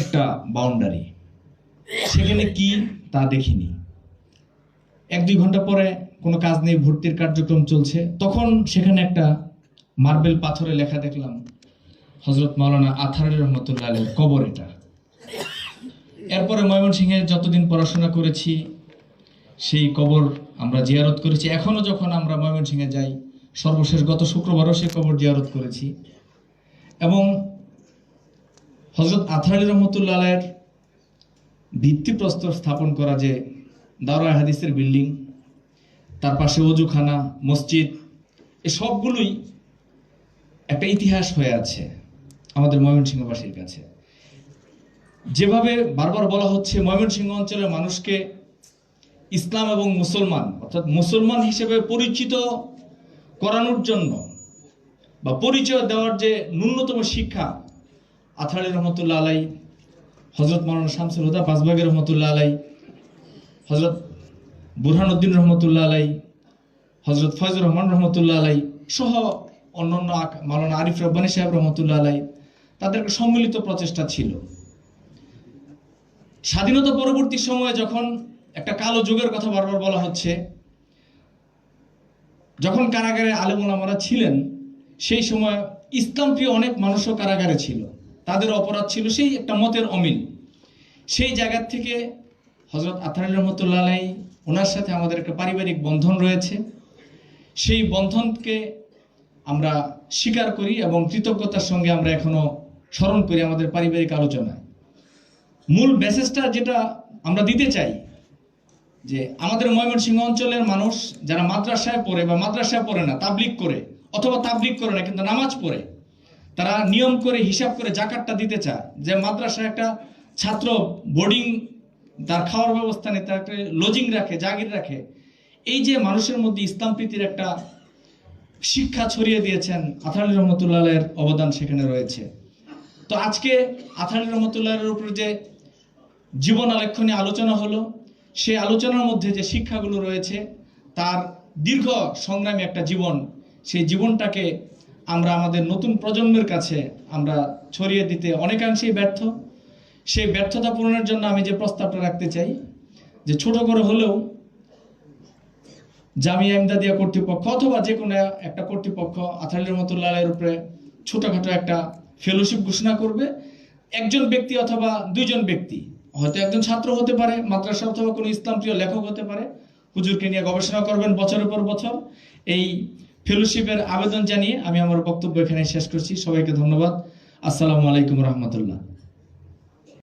একটা বাউন্ডারি সেখানে কি তা দেখিনি। এক দুই ঘণ্টা পরে কোনো কাজ নেই, ভর্তির কার্যক্রম চলছে। তখন সেখানে একটা মার্বেল পাথরে লেখা দেখলাম হজরত মাওলানা আথারের রহমতুল্লাহ আলের কবর এটা। এরপরে ময়মনসিংহে যতদিন পড়াশোনা করেছি, সেই কবর আমরা জিয়ারত করেছি। এখনও যখন আমরা ময়মনসিংহে যাই, সর্বশেষ গত শুক্রবারও সেই কবর জিয়ারত করেছি। এবং হজরত আথার আলী রহমতুল্লাহ আলাইয়ের ভিত্তিপ্রস্তর স্থাপন করা যে দাওরা হাদিসের বিল্ডিং, তার পাশে অজুখানা, মসজিদ, এ সবগুলোই একটা ইতিহাস হয়ে আছে আমাদের ময়মনসিংহবাসীর কাছে। যেভাবে বারবার বলা হচ্ছে ময়মনসিংহ অঞ্চলের মানুষকে ইসলাম এবং মুসলমান, অর্থাৎ মুসলমান হিসেবে পরিচিত করানোর জন্য বা পরিচয় দেওয়ার যে ন্যূনতম শিক্ষা আথারি রহমতুল্লাহ আলাই, হজরত মাওলানা শামসুল হুদা বাজবাগের রহমতুল্লাহ আলাই, হজরত বুরহানুদ্দিন রহমতুল্লাহ আলাই, হজরত ফয়জুর রহমান রহমতুল্লাহ আলাই সহ অন্যান্য মাওলানা আরিফ রব্বানী সাহেব রহমতুল্লাহ আলাই তাদের সম্মিলিত প্রচেষ্টা ছিল। স্বাধীনতা পরবর্তী সময়ে যখন একটা কালো যুগের কথা বারবার বলা হচ্ছে, যখন কারাগারে আলেমুলামারা ছিলেন, সেই সময় ইসলাম প্রিয় অনেক মানুষও কারাগারে ছিল। তাদের অপরাধ ছিল সেই একটা মতের অমিল। সেই জায়গার থেকে হজরত আথারি রহমতুল্লাহ আলাই ওনার সাথে আমাদের একটা পারিবারিক বন্ধন রয়েছে। সেই বন্ধনকে আমরা স্বীকার করি এবং কৃতজ্ঞতার সঙ্গে আমরা এখনও স্মরণ করি আমাদের পারিবারিক আলোচনায়। মূল মেসেজটা যেটা আমরা দিতে চাই, যে আমাদের ময়মনসিংহ অঞ্চলের মানুষ যারা মাদ্রাসায় পড়ে বা মাদ্রাসায় পড়ে না তাবলিক করে, অথবা তাবলিক করে না, কিন্তু নামাজ পড়ে তারা নিয়ম করে, হিসাব করে জাকাতটা দিতে চায়। যে মাদ্রাসায় একটা ছাত্র বোর্ডিং তার খাওয়ার ব্যবস্থা নেই তার লজিং রাখে, জাগির রাখে। এই যে মানুষের মধ্যে ইসলাম প্রীতির একটা শিক্ষা ছড়িয়ে দিয়েছেন আথালি রহমতুল্লাহের অবদান সেখানে রয়েছে। তো আজকে আথালি রহমতুল্লাহের উপর যে জীবন নিয়ে আলোচনা হলো সেই আলোচনার মধ্যে যে শিক্ষাগুলো রয়েছে, তার দীর্ঘ সংগ্রামী একটা জীবন, সেই জীবনটাকে আমরা আমাদের নতুন প্রজন্মের কাছে আমরা ছড়িয়ে দিতে অনেকাংশেই ব্যর্থ। সেই ব্যর্থতা পূরণের জন্য আমি যে প্রস্তাবটা রাখতে চাই, যে ছোট করে হলেও জামিয়া ইমদাদিয়া কর্তৃপক্ষ অথবা যে কোনো একটা কর্তৃপক্ষ আথালি রহমতুল্লাহ আলাইয়ের উপরে ছোটোখাটো একটা ফেলোশিপ ঘোষণা করবে। একজন ব্যক্তি অথবা দুইজন ব্যক্তি, হয়তো একজন ছাত্র হতে পারে, মাদ্রাসা অথবা কোনো ইসলাম প্রিয় লেখক হতে পারে, হুজুরকে নিয়ে গবেষণা করবেন বছরের পর বছর। এই ফেলোশিপের আবেদন জানিয়ে আমি আমার বক্তব্য এখানে শেষ করছি। সবাইকে ধন্যবাদ। আসসালামু আলাইকুম রহমতুল্লাহ।